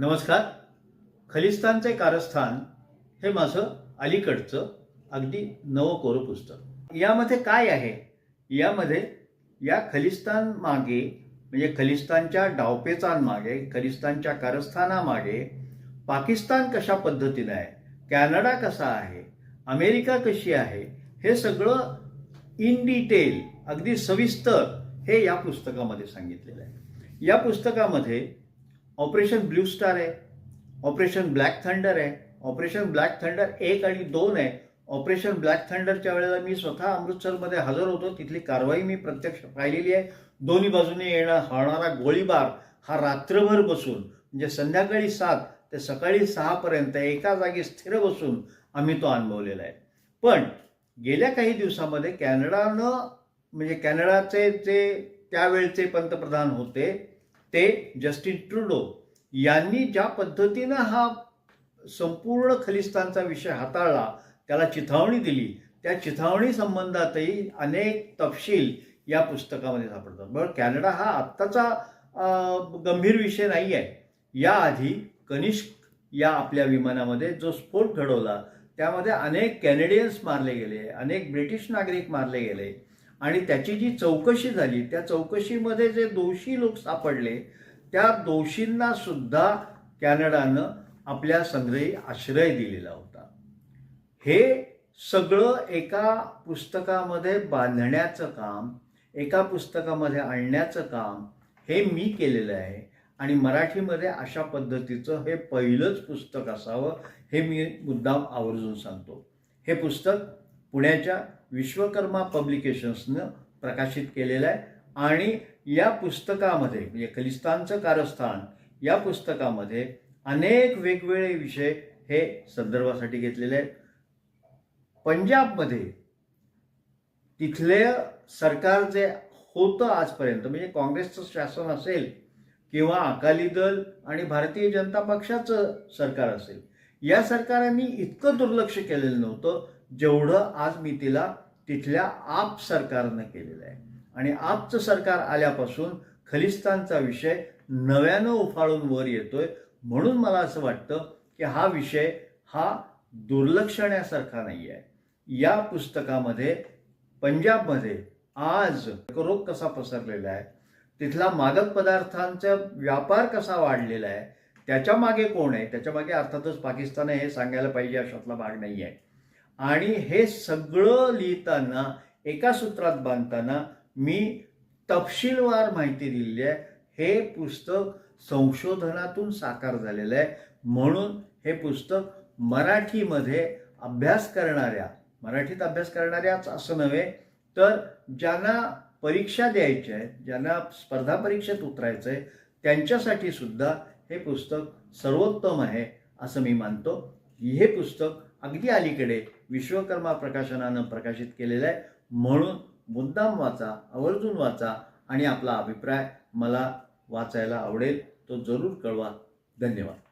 नमस्कार. खलिस्तानचे कारस्थान हे माझं अलीकडचं अगदी नवं कोरं पुस्तक. यामध्ये काय आहे? यामध्ये या खलिस्तान मागे म्हणजे खलिस्तानच्या डावपेचांमागे खलिस्तानच्या कारस्थानामागे पाकिस्तान कशा पद्धतीनं आहे? कॅनडा कसा आहे? अमेरिका कशी आहे? हे सगळं इन डिटेल अगदी सविस्तर हे या पुस्तकामध्ये सांगितलेलं आहे. या पुस्तकामध्ये ऑपरेशन ब्ल्यू स्टार आहे ऑपरेशन ब्लॅक थंडर आहे ऑपरेशन ब्लॅक थंडर एक आणि दोन आहे. ऑपरेशन ब्लॅक थंडरच्या वेळेला मी स्वतः अमृतसरमध्ये हजर होतो. तिथली कारवाई मी प्रत्यक्ष पाहिलेली आहे. दोन्ही बाजूने येणं होणारा गोळीबार हा रात्रभर बसून म्हणजे संध्याकाळी सात ते सकाळी सहापर्यंत एका जागी स्थिर बसून आम्ही तो अनुभवलेला आहे. पण गेल्या काही दिवसामध्ये कॅनडानं म्हणजे कॅनडाचे जे त्यावेळचे पंतप्रधान होते ते जस्टिन ट्रुडो यांनी ज्या पद्धतीनं हा संपूर्ण खलिस्तानचा विषय हाताळला त्याला चिथावणी दिली त्या चिथावणी संबंधातही अनेक तपशील या पुस्तकामध्ये सापडतात. बरं कॅनडा हा आत्ताचा गंभीर विषय नाही आहे याआधी कनिष्क या आपल्या विमानामध्ये जो स्फोट घडवला त्यामध्ये अनेक कॅनेडियन्स मारले गेले अनेक ब्रिटिश नागरिक मारले गेले. आणि त्याची जी चौकशी झाली त्या चौकशीमध्ये जे दोषी लोक सापडले त्या दोषींना सुद्धा कॅनडानं आपल्या संग्रही आश्रय दिलेला होता. हे सगळं एका पुस्तकामध्ये बांधण्याचं काम एका पुस्तकामध्ये आणण्याचं काम हे मी केलेलं आहे. आणि मराठीमध्ये अशा पद्धतीचं हे पहिलंच पुस्तक असावं हे मी मुद्दाम आवर्जून सांगतो. हे पुस्तक पुण्याच्या विश्वकर्मा पब्लिकेशन्सनं प्रकाशित केलेलं आहे. आणि या पुस्तकामध्ये म्हणजे खलिस्तानचं कारस्थान या पुस्तकामध्ये अनेक वेगवेगळे विषय हे संदर्भासाठी घेतलेले आहेत. पंजाबमध्ये तिथले सरकार जे होतं आजपर्यंत म्हणजे काँग्रेसचं शासन असेल किंवा अकाली दल आणि भारतीय जनता पक्षाचं सरकार असेल या सरकारांनी इतकं दुर्लक्ष केलेलं नव्हतं जेवढं आज मी तिला तिथल्या आप सरकारनं केलेलं आहे. आणि आपचं सरकार आल्यापासून खलिस्तानचा विषय नव्यानं उफाळून वर येतोय. म्हणून मला असं वाटतं की हा विषय हा दुर्लक्षण्यासारखा नाही आहे या पुस्तकामध्ये पंजाबमध्ये आज रोग कसा पसरलेला आहे तिथला मादक पदार्थांचा व्यापार कसा वाढलेला आहे त्याच्यामागे कोण आहे? त्याच्यामागे अर्थातच पाकिस्तान हे सांगायला पाहिजे अशातला भाग नाही आहे आणि हे सगळं लिहिताना एका सूत्रात बांधताना मी तपशीलवार माहिती दिलेली आहे. हे पुस्तक संशोधनातून साकार झालेलं आहे. म्हणून हे पुस्तक मराठीमध्ये अभ्यास करणाऱ्या मराठीत अभ्यास करणाऱ्याच असं नव्हे तर ज्यांना परीक्षा द्यायच्या आहेत ज्यांना स्पर्धा परीक्षेत उतरायचं आहे त्यांच्यासाठी सुद्धा हे पुस्तक सर्वोत्तम आहे असं मी मानतो. हे पुस्तक अगदी अलीकडे विश्वकर्मा प्रकाशनानं प्रकाशित केलेलं आहे म्हणून मुद्दाम वाचा आवर्जून वाचा आणि आपला अभिप्राय मला वाचायला आवडेल. तो जरूर कळवा. धन्यवाद.